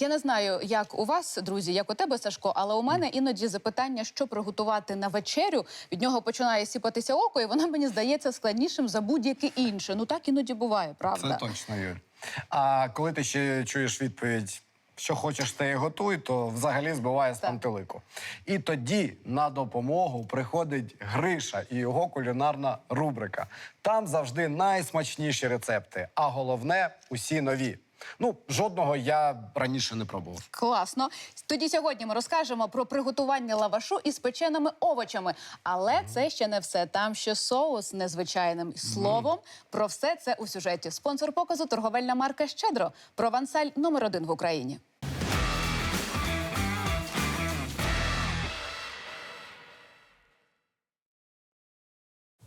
Я не знаю, як у вас, друзі, як у тебе, Сашко, але у мене іноді запитання, що приготувати на вечерю. Від нього починає сіпатися око, і воно мені здається складнішим за будь-яке інше. Ну так іноді буває, правда? Це точно, Юль. А коли ти ще чуєш відповідь, що хочеш, те і готуй, то взагалі збиває з пантелику. І тоді на допомогу приходить Гриша і його кулінарна рубрика. Там завжди найсмачніші рецепти, а головне усі нові. Ну, жодного я раніше не пробував. Класно. Тоді сьогодні ми розкажемо про приготування лавашу із печеними овочами. Але це ще не все. Там ще соус незвичайним словом. Про все це у сюжеті. Спонсор показу торговельна марка Щедро. Провансаль номер один в Україні.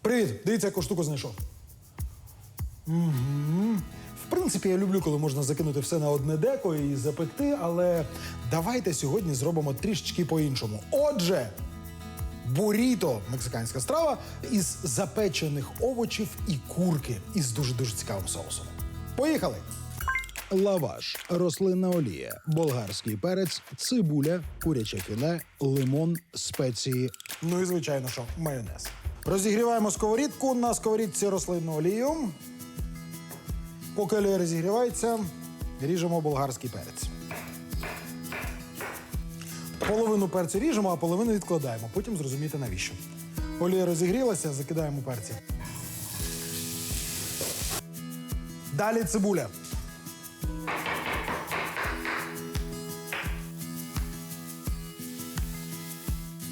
Привіт! Дивіться, яку штуку знайшов. Угу. Принципі, я люблю, коли можна закинути все на одне деко і запекти, але давайте сьогодні зробимо трішечки по-іншому. Отже, буріто мексиканська страва із запечених овочів і курки із дуже-дуже цікавим соусом. Поїхали! Лаваш, рослинна олія, болгарський перець, цибуля, куряче філе, лимон, спеції. Ну і звичайно, що майонез. Розігріваємо сковорідку на сковорідці рослинну олію. Поки олія розігрівається, ріжемо болгарський перець. Половину перцю ріжемо, а половину відкладаємо. Потім зрозумієте навіщо. Олія розігрілася, закидаємо перці. Далі цибуля.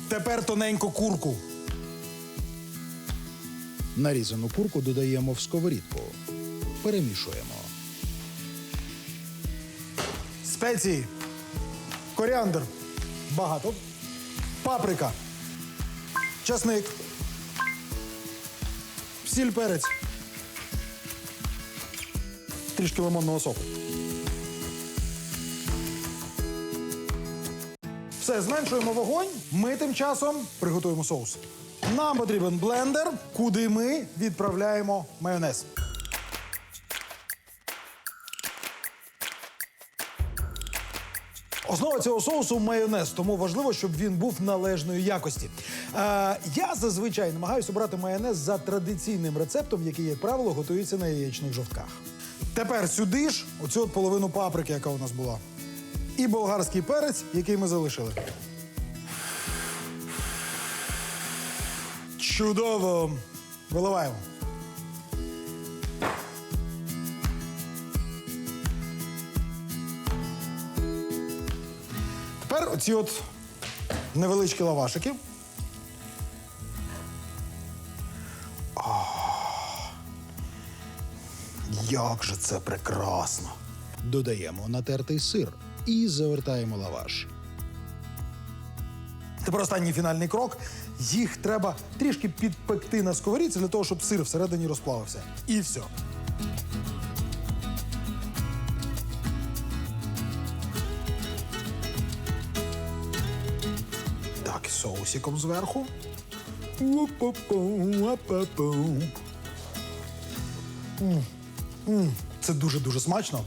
Тепер тоненько курку. Нарізану курку додаємо в сковорідку. Перемішуємо. Спеції. Коріандр. Багато. Паприка. Часник. Сіль перець. Трішки лимонного соку. Все, зменшуємо вогонь. Ми тим часом приготуємо соус. Нам потрібен блендер, куди ми відправляємо майонез. Основа цього соусу майонез, тому важливо, щоб він був належної якості. Е, я зазвичай намагаюся обрати майонез за традиційним рецептом, який, як правило, готується на яєчних жовтках. Тепер сюди ж оцю от половину паприки, яка у нас була, і болгарський перець, який ми залишили. Чудово! Виливаємо. Тепер оці от невеличкі лавашики. А, Як же це прекрасно! Додаємо натертий сир і завертаємо лаваш. Тепер останній фінальний крок. Їх треба трішки підпекти на сковорідці для того, щоб сир всередині розплавився. І все. Так, соусиком зверху. Це дуже-дуже смачно,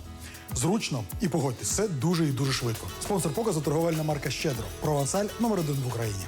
зручно і погодьтесь, це дуже і дуже швидко. Спонсор показу торговельна марка Щедро. Провансаль номер один в Україні.